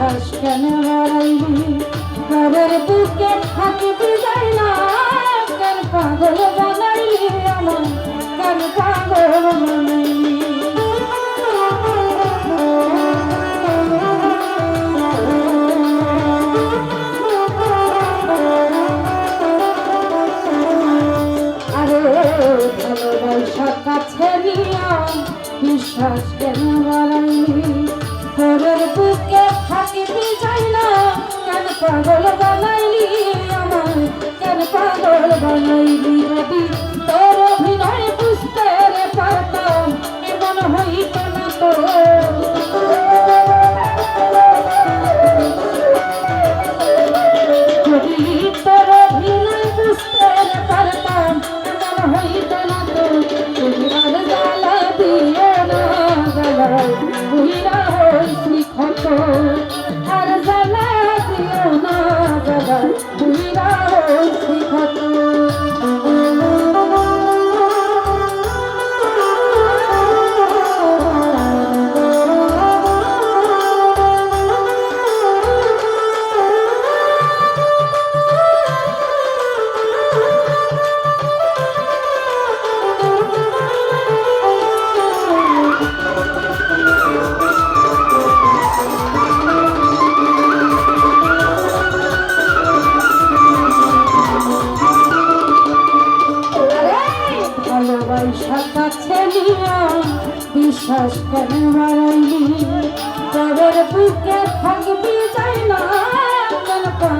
বিশ্বাস কেন হারাইলি? ঘরের বুকে থাকবি যাই পাগল বানাইলি আমার কেন পাগল বানাইলি যদি তোর অভিনয় বুঝতে রে পারতাম হইত না তোর অভিনয়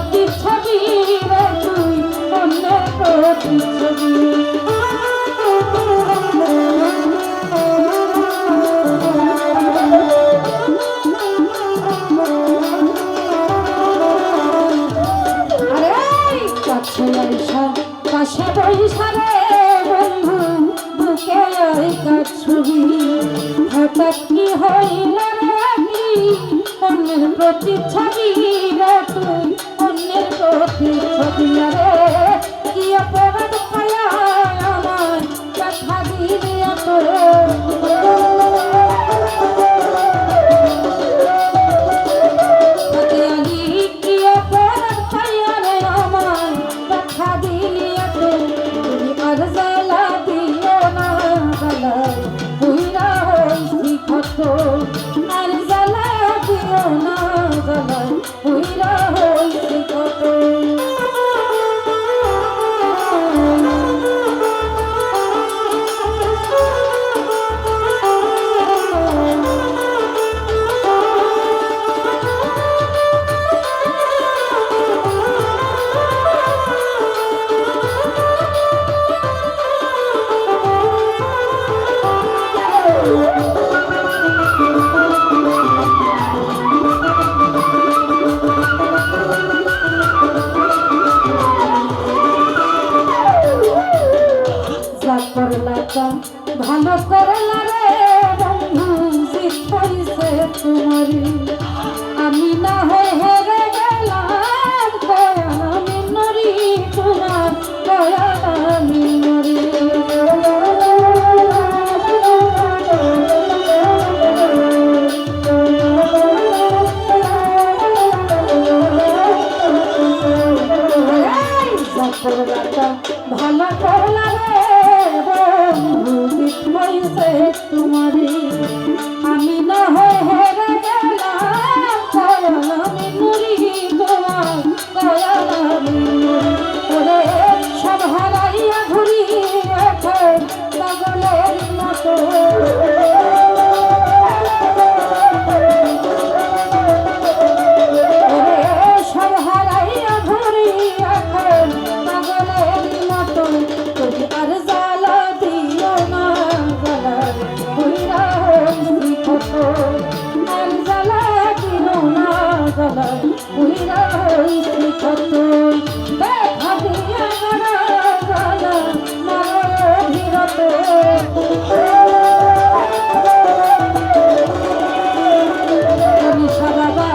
প্রতি ছবি রে তুই অন্যের প্রতি ছবি পাশে হঠাৎ কি হইল প্রতি ছবি রে তুই প্রতি ছবি রে কি অপরাধ পায়া আমার কথা দিলি এত পতিয়ালি ভালো করলা রে বন্ধু তোমারি তোমারি। জ্বালার হইরা হইছি কত দেখা দিয়া গড়া জ্বালা মারো ভিরত আমি সবাবা